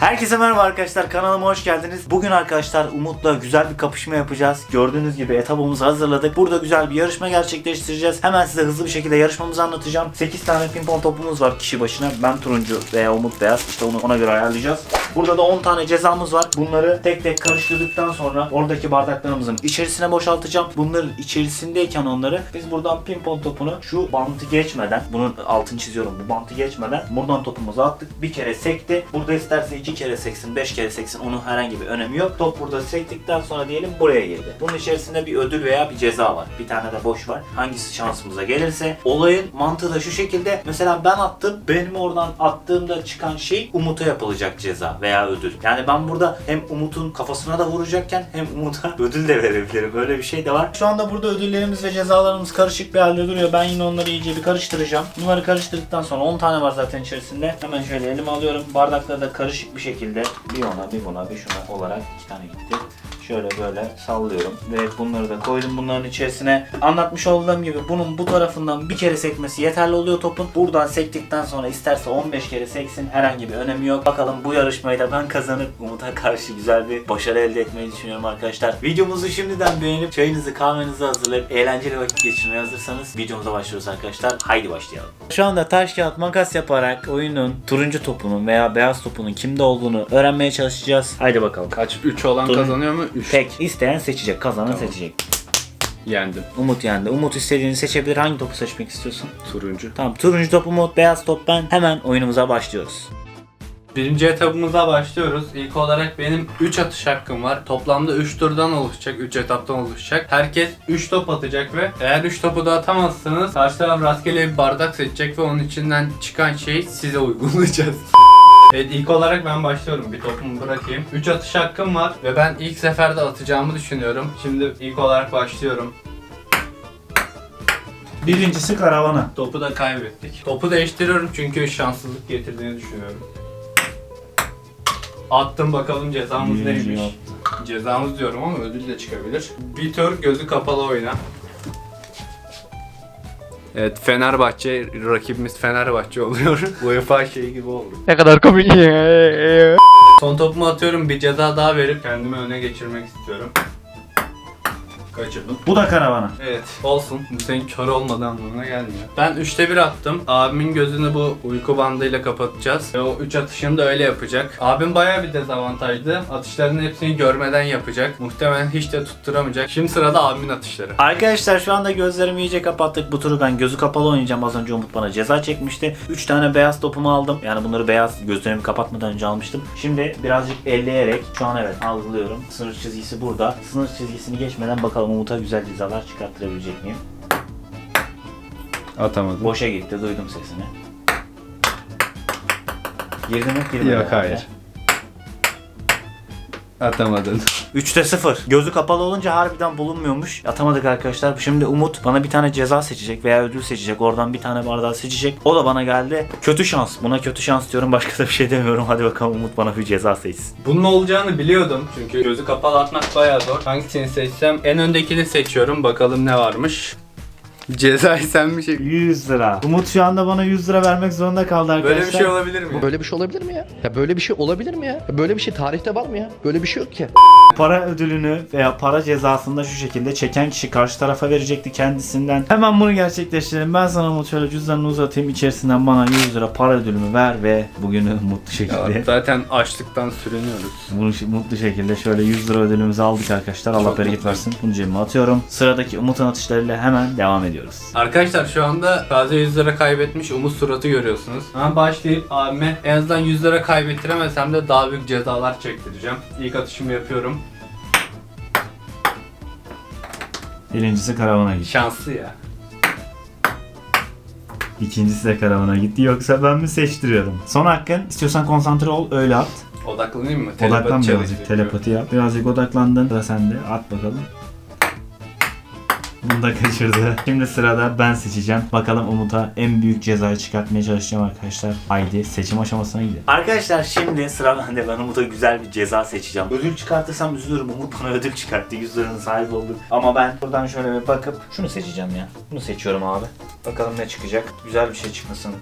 Herkese merhaba arkadaşlar kanalıma hoş geldiniz. Bugün arkadaşlar Umut'la güzel bir kapışma yapacağız. Gördüğünüz gibi etabımızı hazırladık. Burada güzel bir yarışma gerçekleştireceğiz. Hemen size hızlı bir şekilde yarışmamızı anlatacağım. 8 tane pimpon topumuz var kişi başına. Ben turuncu veya Umut beyaz. İşte onu ona göre ayarlayacağız. Burada da 10 tane cezamız var. Bunları tek tek karıştırdıktan sonra oradaki bardaklarımızın içerisine boşaltacağım. Bunların içerisindeyken onları biz buradan pimpon topunu şu bantı geçmeden bunun altını çiziyorum bu bantı geçmeden buradan topumuzu attık. Bir kere sekti. Burada isterse iki kere seksin, beş kere seksin onun herhangi bir önemi yok. Top burada sektikten sonra diyelim buraya girdi. Bunun içerisinde bir ödül veya bir ceza var. Bir tane de boş var. Hangisi şansımıza gelirse. Olayın mantığı da şu şekilde. Mesela ben attım. Benim oradan attığımda çıkan şey Umut'a yapılacak ceza veya ödül. Yani ben burada hem Umut'un kafasına da vuracakken hem Umut'a ödül de verebilirim. Böyle bir şey de var. Şu anda burada ödüllerimiz ve cezalarımız karışık bir halde duruyor. Ben yine onları iyice bir karıştıracağım. Bunları karıştırdıktan sonra 10 tane var zaten içerisinde. Hemen şöyle elime alıyorum. Bardakları da karışık bir şekilde bir ona bir buna bir şuna olarak iki tane gitti. Şöyle böyle sallıyorum ve bunları da koydum bunların içerisine. Anlatmış olduğum gibi bunun bu tarafından bir kere sekmesi yeterli oluyor topun. Buradan sektikten sonra isterse 15 kere seksin herhangi bir önemi yok. Bakalım bu yarışmayı da ben kazanıp Umut'a karşı güzel bir başarı elde etmeyi düşünüyorum arkadaşlar. Videomuzu şimdiden beğenip çayınızı kahvenizi hazırlayıp eğlenceli vakit geçirmeye hazırsanız videomuza başlıyoruz arkadaşlar. Haydi başlayalım. Şu anda taş kağıt makas yaparak oyunun turuncu topunun veya beyaz topunun kimde olduğunu öğrenmeye çalışacağız. Haydi bakalım. Kaç? 3 olan Dur. kazanıyor mu? 3. Tek isteyen seçecek, kazanan Tamam. seçecek. Yendim. Umut yendi. Umut istediğini seçebilir. Hangi topu seçmek istiyorsun? Turuncu. Tamam turuncu top Umut, beyaz top ben. Hemen oyunumuza başlıyoruz. Birinci etapımıza başlıyoruz. İlk olarak benim 3 atış hakkım var. Toplamda 3 turdan oluşacak, 3 etaptan oluşacak. Herkes 3 top atacak ve eğer 3 topu da atamazsanız karşı taraf rastgele bir bardak seçecek ve onun içinden çıkan şeyi size uygulayacağız. Evet ilk olarak ben başlıyorum. Bir topumu bırakayım. 3 atış hakkım var ve ben ilk seferde atacağımı düşünüyorum. Şimdi ilk olarak başlıyorum. Birincisi karavana. Topu da kaybettik. Topu değiştiriyorum çünkü şanssızlık getirdiğini düşünüyorum. Attım bakalım cezamız neymiş. Cezamız diyorum ama ödül de çıkabilir. Bir tur gözü kapalı oyna. Evet Fenerbahçe rakibimiz Fenerbahçe oluyor. UEFA şeyi gibi oldu. Ne kadar komik. Son topumu atıyorum bir ceza daha verip kendimi öne geçirmek istiyorum. Kaçırdım. Bu da karavana. Evet olsun. Bu senin kör olmadığı anlamına gelmiyor. Ben 3'te 1 attım. Abimin gözünü bu uyku bandıyla kapatacağız. Ve o 3 atışını da öyle yapacak. Abim bayağı bir dezavantajlı. Atışlarının hepsini görmeden yapacak. Muhtemelen hiç de tutturamayacak. Şimdi sırada abimin atışları. Arkadaşlar şu anda gözlerimi iyice kapattık. Bu turu ben gözü kapalı oynayacağım. Az önce Umut bana ceza çekmişti. 3 tane beyaz topumu aldım. Yani bunları beyaz gözlerimi kapatmadan önce almıştım. Şimdi birazcık elleyerek şu an evet algılıyorum. Sınır çizgisi burada. Sınır çizgisini geçmeden bakalım Umut'a güzel cezalar çıkarttırabilecek miyim? Atamadım. Boşa gitti. Duydum sesini. Girdi mi? Girmedi Yok herhalde. hayır. Atamadın. 3'te 0. Gözü kapalı olunca harbiden bulunmuyormuş. Atamadık arkadaşlar. Şimdi Umut bana bir tane ceza seçecek veya ödül seçecek. Oradan bir tane bardağı seçecek. O da bana geldi. Kötü şans. Buna kötü şans diyorum. Başka da bir şey demiyorum. Hadi bakalım Umut bana bir ceza seçsin. Bunun olacağını biliyordum. Çünkü gözü kapalı atmak bayağı zor. Hangisini seçsem en öndekini seçiyorum. Bakalım ne varmış. Cezayı sen mi çek? 100 lira. Umut şu anda bana 100 lira vermek zorunda kaldı arkadaşlar. Böyle bir şey olabilir mi? Böyle bir şey olabilir mi ya? Ya böyle bir şey olabilir mi ya? Ya Böyle bir şey tarihte var mı ya? Böyle bir şey yok ki. Para ödülünü veya para cezasını da şu şekilde çeken kişi karşı tarafa verecekti kendisinden. Hemen bunu gerçekleştirelim. Ben sana Umut şöyle cüzdanını uzatayım. İçerisinden bana 100 lira para ödülümü ver ve bugünü mutlu şekilde Ya, zaten açlıktan sürünüyoruz. Bunu şi- mutlu şekilde şöyle 100 lira ödülümüzü aldık arkadaşlar. Allah Çok bereket mutlu. versin. Bunu cebime atıyorum. Sıradaki Umut'un atışlarıyla hemen devam ediyoruz. Arkadaşlar şu anda taze 100 lira kaybetmiş Umut suratı görüyorsunuz. Hemen başlayıp abime en azından 100 lira kaybettiremesem de daha büyük cezalar çektireceğim. İlk atışımı yapıyorum. Birincisi karavana gitti. Şanslı ya. İkincisi de karavana gitti. Yoksa ben mi seçtiriyorum? Son hakkın. İstiyorsan konsantre ol öyle at. Odaklanayım mı? Odaklan challenge birazcık. Telepati yap. Birazcık odaklandın. Sıra sende. At bakalım. Bunu da kaçırdı. Şimdi sırada ben seçeceğim. Bakalım Umut'a en büyük cezayı çıkartmaya çalışacağım arkadaşlar. Haydi seçim aşamasına gidelim. Arkadaşlar şimdi sıra bende. Ben Umut'a güzel bir ceza seçeceğim. Ödül çıkartırsam üzülürüm. Umut bana ödül çıkarttı. 100 liranın sahibi olduk. Ama ben buradan şöyle bir bakıp şunu seçeceğim ya. Bunu seçiyorum abi. Bakalım ne çıkacak. Güzel bir şey çıkmasın.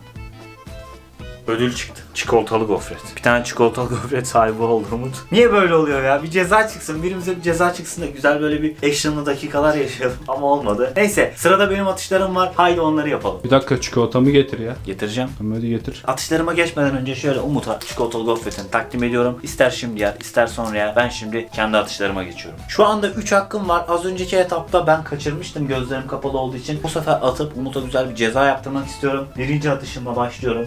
Ödül çıktı. Çikolatalı gofret. Bir tane çikolatalı gofret sahibi oldu Umut. Niye böyle oluyor ya? Bir ceza çıksın. Birimize bir ceza çıksın da güzel böyle bir actionlı dakikalar yaşayalım. Ama olmadı. Neyse sırada benim atışlarım var. Haydi onları yapalım. Bir dakika çikolatamı getir ya. Getireceğim. Tamam hadi getir. Atışlarıma geçmeden önce şöyle Umut'a çikolatalı gofretini takdim ediyorum. İster şimdi yer, ister sonra yer. Ben şimdi kendi atışlarıma geçiyorum. Şu anda 3 hakkım var. Az önceki etapta ben kaçırmıştım gözlerim kapalı olduğu için. Bu sefer atıp Umut'a güzel bir ceza yaptırmak istiyorum. Birinci atışımla başlıyorum.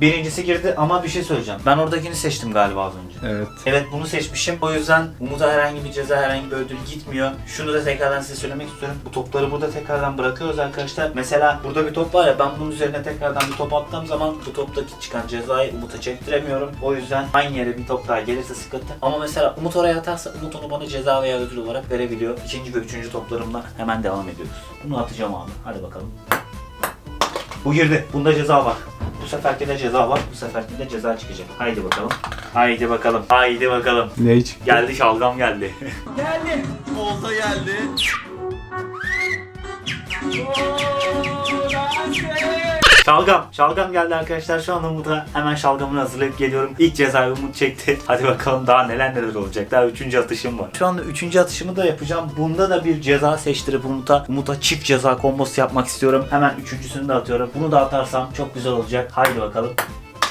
Birincisi girdi ama bir şey söyleyeceğim. Ben oradakini seçtim galiba az önce. Evet. Evet bunu seçmişim. O yüzden Umut'a herhangi bir ceza, herhangi bir ödül gitmiyor. Şunu da tekrardan size söylemek istiyorum. Bu topları burada tekrardan bırakıyoruz arkadaşlar. Mesela burada bir top var ya ben bunun üzerine tekrardan bir top attığım zaman bu toptaki çıkan cezayı Umut'a çektiremiyorum. O yüzden aynı yere bir top daha gelirse sıkıntı. Ama mesela Umut oraya atarsa Umut onu bana ceza veya ödül olarak verebiliyor. İkinci ve üçüncü toplarımla hemen devam ediyoruz. Bunu atacağım abi. Hadi bakalım. Bu girdi. Bunda ceza var. Bu seferki de ceza var. Bu seferki de ceza çıkacak. Haydi bakalım. Haydi bakalım. Haydi bakalım. Ne çıktı? Geldi şalgam geldi. Şalgam. Şalgam geldi arkadaşlar. Şu anda Umut'a hemen şalgamını hazırlayıp geliyorum. İlk cezayı Umut çekti. Hadi bakalım daha neler neler olacak. Daha üçüncü atışım var. Şu anda üçüncü atışımı da yapacağım. Bunda da bir ceza seçtirip Umut'a Umut'a çift ceza kombosu yapmak istiyorum. Hemen üçüncüsünü de atıyorum. Bunu da atarsam çok güzel olacak. Haydi bakalım.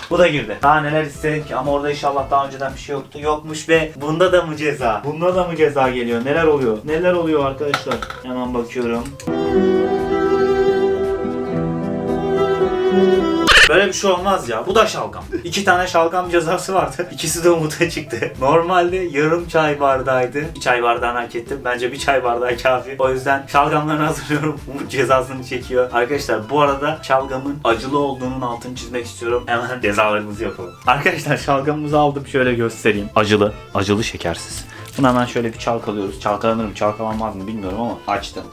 Bu da girdi. Daha neler isterim ki ama orada inşallah daha önceden bir şey yoktu. Yokmuş ve bunda da mı ceza? Bunda da mı ceza geliyor? Neler oluyor? Neler oluyor arkadaşlar? Hemen bakıyorum. Böyle bir şey olmaz ya. Bu da şalgam. İki tane şalgam cezası vardı. İkisi de Umut'a çıktı. Normalde yarım çay bardağıydı. Bir çay bardağını hak ettim. Bence bir çay bardağı kafi. O yüzden şalgamlarını hazırlıyorum. Umut cezasını çekiyor. Arkadaşlar bu arada şalgamın acılı olduğunun altını çizmek istiyorum. Hemen cezalarımızı yapalım. Arkadaşlar şalgamımızı aldım. Şöyle göstereyim. Acılı. Acılı şekersiz. Bunu hemen şöyle bir çalkalıyoruz. Çalkalanır mı çalkalanmaz mı bilmiyorum ama açtım.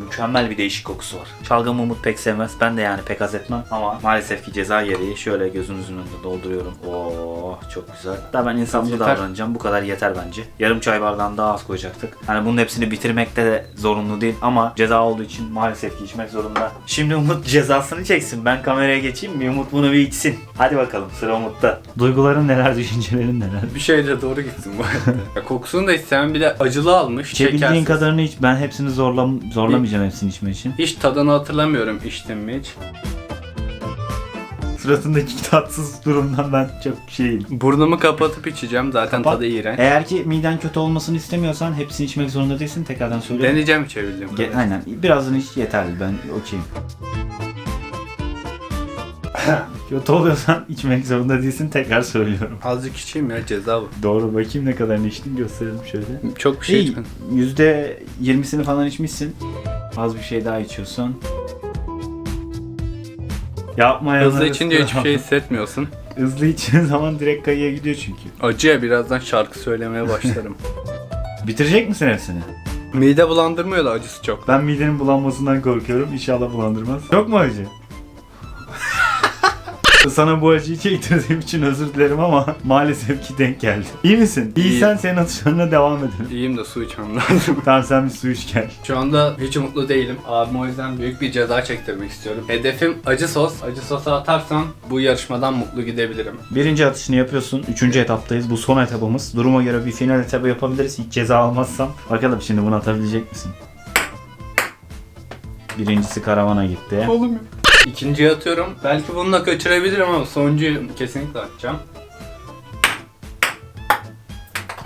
Mükemmel bir değişik kokusu var. Şalgamı Umut pek sevmez. Ben de yani pek haz etmem. Ama maalesef ki ceza gereği şöyle gözünüzün önünde dolduruyorum. Oo çok güzel. Daha ben insaflı davranacağım. Bu kadar yeter bence. Yarım çay bardağını daha az koyacaktık. Hani bunun hepsini bitirmekte de zorunlu değil. Ama ceza olduğu için maalesef ki içmek zorunda. Şimdi Umut cezasını çeksin. Ben kameraya geçeyim mi? Umut bunu bir içsin. Hadi bakalım sıra Umut'ta. Duyguların neler, düşüncelerin neler? Bir şeyle doğru gitsin bu arada. ya kokusunu da istemem bir de acılı almış. İçebildiğin şekersiz. kadarını iç. Ben hepsini zorlam zorlamayacağım hepsini içme için. Hiç tadını hatırlamıyorum içtim mi hiç. Suratındaki tatsız durumdan ben çok şeyim. Burnumu kapatıp içeceğim zaten Kapat. tadı iğrenç. Eğer ki miden kötü olmasını istemiyorsan hepsini içmek zorunda değilsin. Tekrardan söylüyorum. Deneyeceğim içebildiğim Ge- kadar. aynen. Birazdan iç yeterli. Ben okeyim. kötü oluyorsan içmek zorunda değilsin. Tekrar söylüyorum. Azıcık içeyim ya ceza bu. Doğru. Bakayım ne kadarını içtin gösterelim şöyle. Çok bir şey İyi. içmedim. Yüzde yirmisini falan içmişsin. Az bir şey daha içiyorsun. Yapma ya. Hızlı içince hiçbir şey hissetmiyorsun. Hızlı içtiğin zaman direkt kayıya gidiyor çünkü. Acıya birazdan şarkı söylemeye başlarım. Bitirecek misin hepsini? Mide bulandırmıyor da acısı çok. Ben midenin bulanmasından korkuyorum. İnşallah bulandırmaz. Çok mu acı? Sana bu acıyı çektirdiğim için özür dilerim ama maalesef ki denk geldi. İyi misin? İyisen senin atışlarına devam edelim. İyiyim de su içmem lazım. tamam sen bir su iç gel. Şu anda hiç mutlu değilim. Abim o yüzden büyük bir ceza çektirmek istiyorum. Hedefim acı sos. Acı sosu atarsam bu yarışmadan mutlu gidebilirim. Birinci atışını yapıyorsun. Üçüncü etaptayız. Bu son etapımız. Duruma göre bir final etabı yapabiliriz. Hiç ceza almazsam. Bakalım şimdi bunu atabilecek misin? Birincisi karavana gitti. Oğlum ya. İkinciyi atıyorum. Belki bunu da kaçırabilirim ama sonuncuyu kesinlikle atacağım.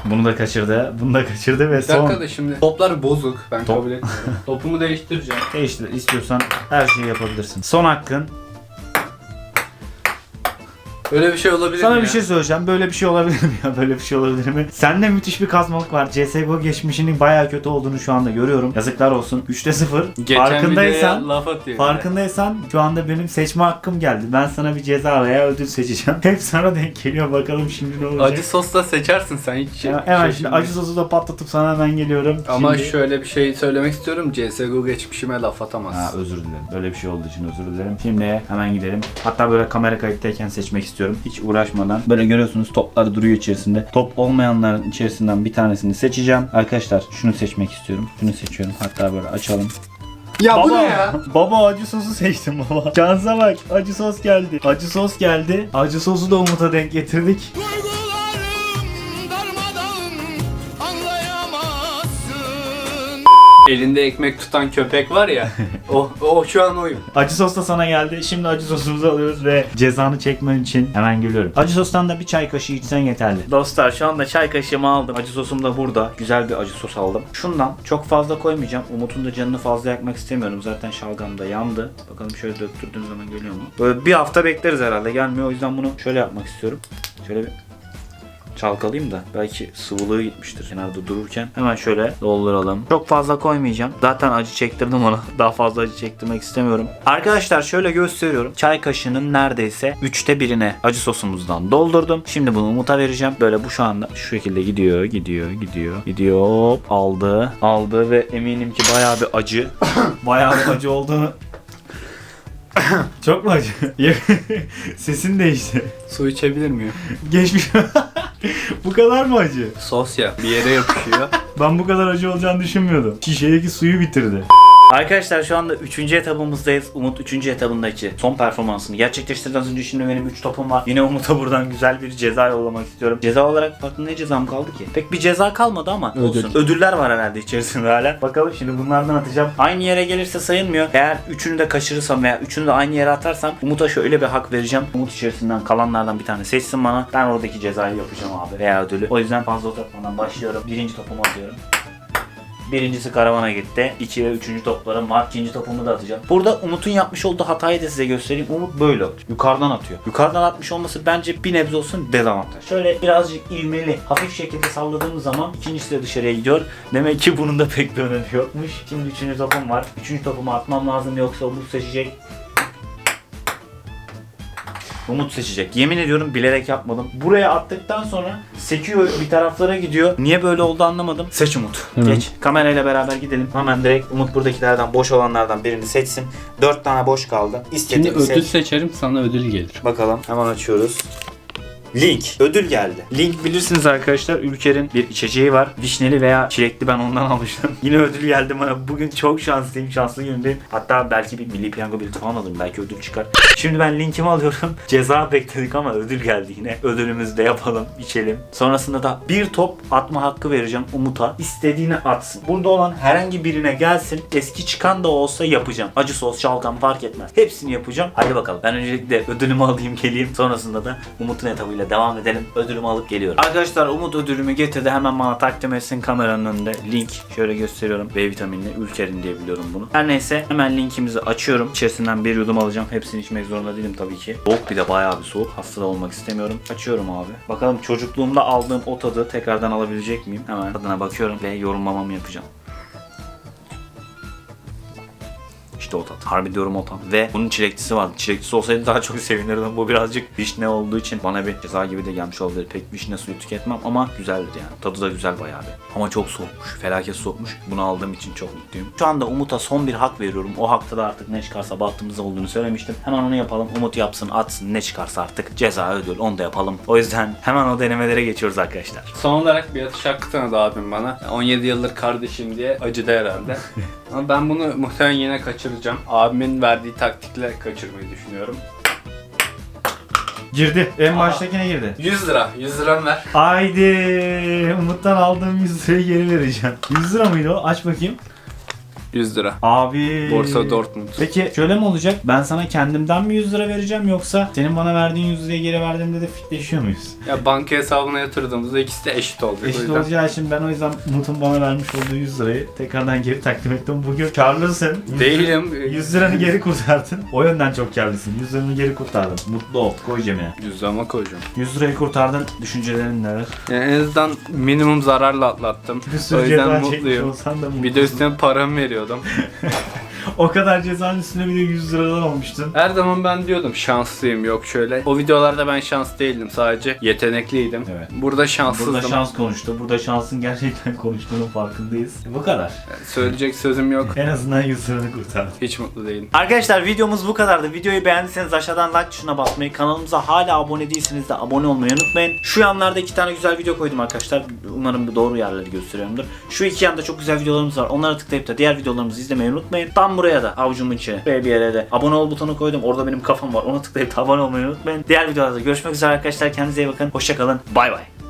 Bunu da kaçırdı. Bunu da kaçırdı ve Bir dakika son. da şimdi toplar bozuk. Ben Top- kabul etmiyorum. Topumu değiştireceğim. Değiştir. istiyorsan her şeyi yapabilirsin. Son hakkın. Öyle bir şey olabilir Sana mi bir ya? şey söyleyeceğim. Böyle bir şey olabilir mi ya? Böyle bir şey olabilir mi? Sende müthiş bir kazmalık var. CSGO geçmişinin bayağı kötü olduğunu şu anda görüyorum. Yazıklar olsun. 3'te 0. Geçen Farkındaysan laf atıyor. Farkındaysan şu anda benim seçme hakkım geldi. Ben sana bir ceza veya ödül seçeceğim. Hep sana denk geliyor. Bakalım şimdi ne olacak. Acı sosla seçersin sen hiç. Hemen, hemen şimdi acı sosu da patlatıp sana hemen geliyorum. Ama Şimdi- şöyle bir şey söylemek istiyorum. CSGO geçmişime laf Ha, atamazsın. özür dilerim. Böyle bir şey olduğu için özür dilerim. Şimdi hemen gidelim. Hatta böyle kamera kayıttayken seçmek istiyorum. Hiç uğraşmadan. Böyle görüyorsunuz toplar duruyor içerisinde. Top olmayanların içerisinden bir tanesini seçeceğim. Arkadaşlar şunu seçmek istiyorum. Şunu seçiyorum. Hatta böyle açalım. Ya baba, bu ne ya? Baba acı sosu seçtim baba. Şansa bak acı sos geldi. Acı sos geldi. Acı sosu da Umut'a denk getirdik. Elinde ekmek tutan köpek var ya. o, o şu an oyum. Acı sos da sana geldi. Şimdi acı sosumuzu alıyoruz ve cezanı çekmen için hemen geliyorum. Acı sostan da bir çay kaşığı içsen yeterli. Dostlar şu anda çay kaşığımı aldım. Acı sosum da burada. Güzel bir acı sos aldım. Şundan çok fazla koymayacağım. Umut'un da canını fazla yakmak istemiyorum. Zaten şalgam da yandı. Bakalım şöyle döktürdüğüm zaman geliyor mu? Böyle bir hafta bekleriz herhalde. Gelmiyor. O yüzden bunu şöyle yapmak istiyorum. Şöyle bir çalkalayayım da belki sıvılığı gitmiştir kenarda dururken. Hemen şöyle dolduralım. Çok fazla koymayacağım. Zaten acı çektirdim ona. Daha fazla acı çektirmek istemiyorum. Arkadaşlar şöyle gösteriyorum. Çay kaşığının neredeyse üçte birine acı sosumuzdan doldurdum. Şimdi bunu Umut'a vereceğim. Böyle bu şu anda şu şekilde gidiyor, gidiyor, gidiyor, gidiyor. Hop aldı. Aldı ve eminim ki bayağı bir acı. bayağı bir acı olduğunu çok mu acı? Sesin değişti. Su içebilir miyim? Geçmiş. Bu kadar mı acı? Sos ya. Bir yere yapışıyor. Ben bu kadar acı olacağını düşünmüyordum. Şişedeki suyu bitirdi. Arkadaşlar şu anda 3. etabımızdayız. Umut 3. etabındaki son performansını gerçekleştirdi. Az önce şimdi benim 3 topum var. Yine Umut'a buradan güzel bir ceza yollamak istiyorum. Ceza olarak farklı ne cezam kaldı ki? Pek bir ceza kalmadı ama olsun. Ödüller var herhalde içerisinde hala. Bakalım şimdi bunlardan atacağım. Aynı yere gelirse sayılmıyor. Eğer üçünü de kaçırırsam veya üçünü de aynı yere atarsam Umut'a şöyle bir hak vereceğim. Umut içerisinden kalanlardan bir tane seçsin bana. Ben oradaki cezayı yapacağım abi veya ödülü. O yüzden fazla uzatmadan başlıyorum. Birinci topumu atıyorum. Birincisi karavana gitti. 2 ve 3. toplarım var. İkinci topumu da atacağım. Burada Umut'un yapmış olduğu hatayı da size göstereyim. Umut böyle atıyor. Yukarıdan atıyor. Yukarıdan atmış olması bence bir nebze olsun dezavantaj. Şöyle birazcık ivmeli, hafif şekilde salladığımız zaman ikincisi de dışarıya gidiyor. Demek ki bunun da pek bir önemi yokmuş. Şimdi üçüncü topum var. Üçüncü topumu atmam lazım yoksa Umut seçecek. Umut seçecek. Yemin ediyorum bilerek yapmadım. Buraya attıktan sonra sekiyor bir taraflara gidiyor. Niye böyle oldu anlamadım. Seç Umut. Geç. Kamerayla beraber gidelim. Hemen direkt Umut buradakilerden boş olanlardan birini seçsin. Dört tane boş kaldı. Şimdi İstediğini ödül seç. seçerim sana ödül gelir. Bakalım. Hemen açıyoruz. Link. Ödül geldi. Link bilirsiniz arkadaşlar Ülker'in bir içeceği var. Vişneli veya çilekli ben ondan almıştım. Yine ödül geldi bana. Bugün çok şanslıyım. Şanslı günümdeyim. Hatta belki bir milli piyango bileti falan alırım. Belki ödül çıkar. Şimdi ben linkimi alıyorum. Ceza bekledik ama ödül geldi yine. Ödülümüzü de yapalım. içelim. Sonrasında da bir top atma hakkı vereceğim Umut'a. İstediğini atsın. Burada olan herhangi birine gelsin. Eski çıkan da olsa yapacağım. Acı sos, şalgam fark etmez. Hepsini yapacağım. Hadi bakalım. Ben öncelikle ödülümü alayım geleyim. Sonrasında da Umut'un etabıyla devam edelim. Ödülümü alıp geliyorum. Arkadaşlar Umut ödülümü getirdi. Hemen bana takdim etsin kameranın önünde. Link şöyle gösteriyorum. B vitaminli Ülker'in diye biliyorum bunu. Her neyse hemen linkimizi açıyorum. İçerisinden bir yudum alacağım. Hepsini içmek zorunda değilim tabii ki. Soğuk bir de bayağı bir soğuk. Hasta da olmak istemiyorum. Açıyorum abi. Bakalım çocukluğumda aldığım o tadı tekrardan alabilecek miyim? Hemen tadına bakıyorum ve yorumlamamı yapacağım. İşte o tat. Harbi diyorum o tat. Ve bunun çileklisi vardı. Çileklisi olsaydı daha çok sevinirdim. Bu birazcık vişne olduğu için bana bir ceza gibi de gelmiş olabilir. Pek vişne suyu tüketmem ama güzeldir yani. Tadı da güzel bayağı bir. Ama çok soğukmuş. Felaket soğukmuş. Bunu aldığım için çok mutluyum. Şu anda Umut'a son bir hak veriyorum. O hakta da artık ne çıkarsa bahtımızda olduğunu söylemiştim. Hemen onu yapalım. Umut yapsın, atsın. Ne çıkarsa artık ceza ödül onu da yapalım. O yüzden hemen o denemelere geçiyoruz arkadaşlar. Son olarak bir atış hakkı tanıdı abim bana. 17 yıldır kardeşim diye acıdı herhalde. Ama ben bunu muhtemelen yine kaçıracağım. Abimin verdiği taktikle kaçırmayı düşünüyorum. Girdi. En Aa. baştakine girdi. 100 lira. 100 liram ver. Haydi. Umut'tan aldığım 100 lirayı geri vereceğim. 100 lira mıydı o? Aç bakayım. 100 lira. Abi. Borsa Dortmund. Peki şöyle mi olacak? Ben sana kendimden mi 100 lira vereceğim yoksa senin bana verdiğin 100 lirayı geri verdiğimde de fitleşiyor muyuz? Ya banka hesabına yatırdığımızda ikisi de eşit olacak. o Eşit yüzden. olacağı için ben o yüzden Umut'un bana vermiş olduğu 100 lirayı tekrardan geri takdim ettim. Bugün karlısın. 100 Değilim. 100 liranı geri kurtardın. O yönden çok karlısın. 100 liranı geri kurtardın. Mutlu ol. Koy cebine. Cüzdanıma koyacağım. 100 lirayı kurtardın. Düşüncelerin neler? Yani en azından minimum zararla atlattım. Bir O sürü yüzden ceza çekmiş mutluyum. olsan da mutlusun. Bir de üstüne paramı veriyordum. O kadar cezanın üstüne bir de 100 liradan almıştın. Her zaman ben diyordum şanslıyım yok şöyle. O videolarda ben şans değildim sadece yetenekliydim. Evet. Burada şanssızdım. Burada şans konuştu. Burada şansın gerçekten konuştuğunun farkındayız. Bu kadar. Söyleyecek sözüm yok. En azından 100 liranı kurtardın. Hiç mutlu değilim. Arkadaşlar videomuz bu kadardı. Videoyu beğendiyseniz aşağıdan like tuşuna basmayı, kanalımıza hala abone değilseniz de abone olmayı unutmayın. Şu yanlarda iki tane güzel video koydum arkadaşlar. Umarım bu doğru yerleri gösteriyorumdur. Şu iki yanda çok güzel videolarımız var. Onlara tıklayıp da diğer videolarımızı izlemeyi unutmayın. Tam buraya da avucumun içi ve bir yere de abone ol butonu koydum. Orada benim kafam var. Ona tıklayıp abone olmayı unutmayın. Diğer videolarda görüşmek üzere arkadaşlar. Kendinize iyi bakın. Hoşçakalın. Bay bay.